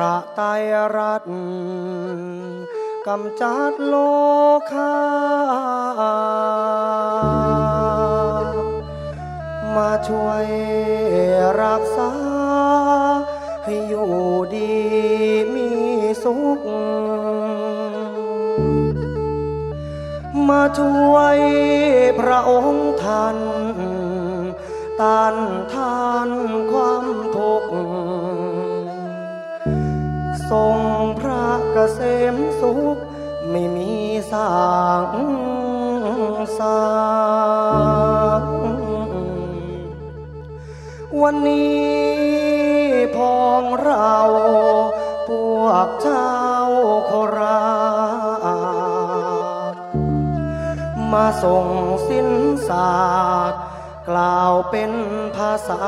พระไตรัดกำจัดโลคามาช่วยรักษา ให้อยู่ดีมีสุข มาช่วยพระองค์ท่านต้านทานความ ทรงพระเกษมสุข ไม่มีสางสางวันนี้พองเรา พวกเจ้าโคราชมาส่งสินศาสตร์กล่าวเป็นภาษา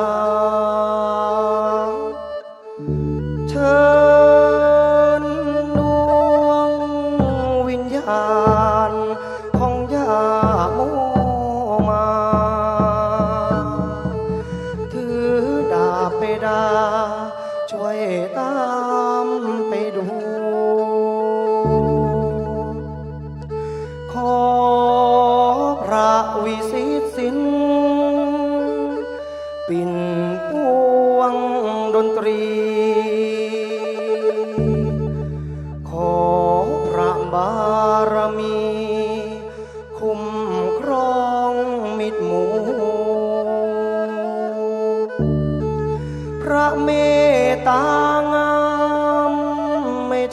เชิญ วิ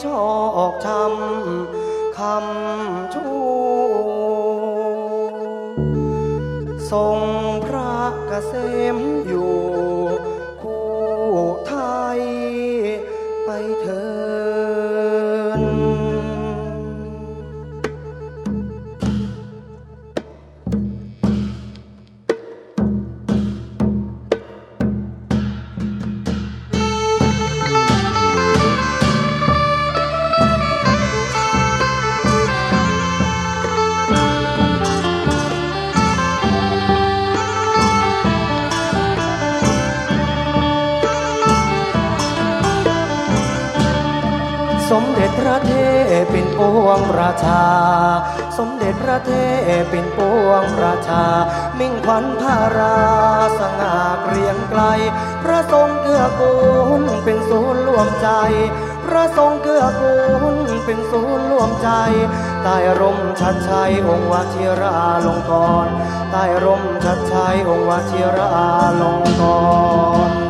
ชอกช้ำคำ ป็นปวงราชา สมเด็จพระเทพเป็นปวงราชา มิ่งขวัญพาราสง่าเกรียงไกล พระทรงเกื้อกูลเป็นศูนย์รวมใจ พระทรงเกื้อกูลเป็นศูนย์รวมใจใต้ร่มชัดชัยองค์วชิราลงกรณใต้ร่มชัดชัยองค์วชิราลงกร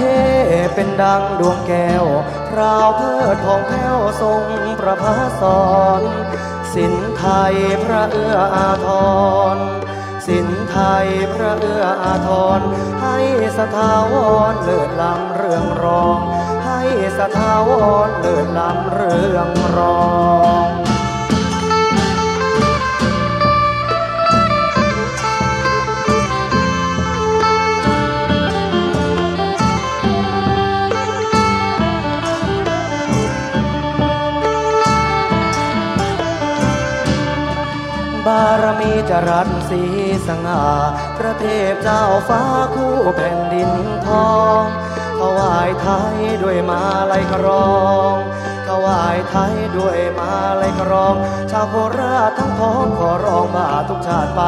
เทพเป็นดังดวงแก้วพราวเพิดทองแผ้วทรงประภาสอนสินไทยพระเอื้ออาทร สินไทยพระเอื้ออาทร ให้สถาวรเลิศล้ำเรื่องรอง ให้สถาวรเลิศล้ำเรื่องรอง จรัสสีสง่าพระเทพเจ้าฟ้าคู่แผ่นดินทองถวายไทยด้วยมาลัยกรองถวายไทยด้วยมาลัยกรอง ชาวโคราชทั้งพ้องขอร้องบาทุกชาติไป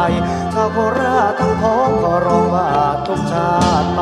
ชาวโคราชทั้งพ้องขอร้องบาทุกชาติไป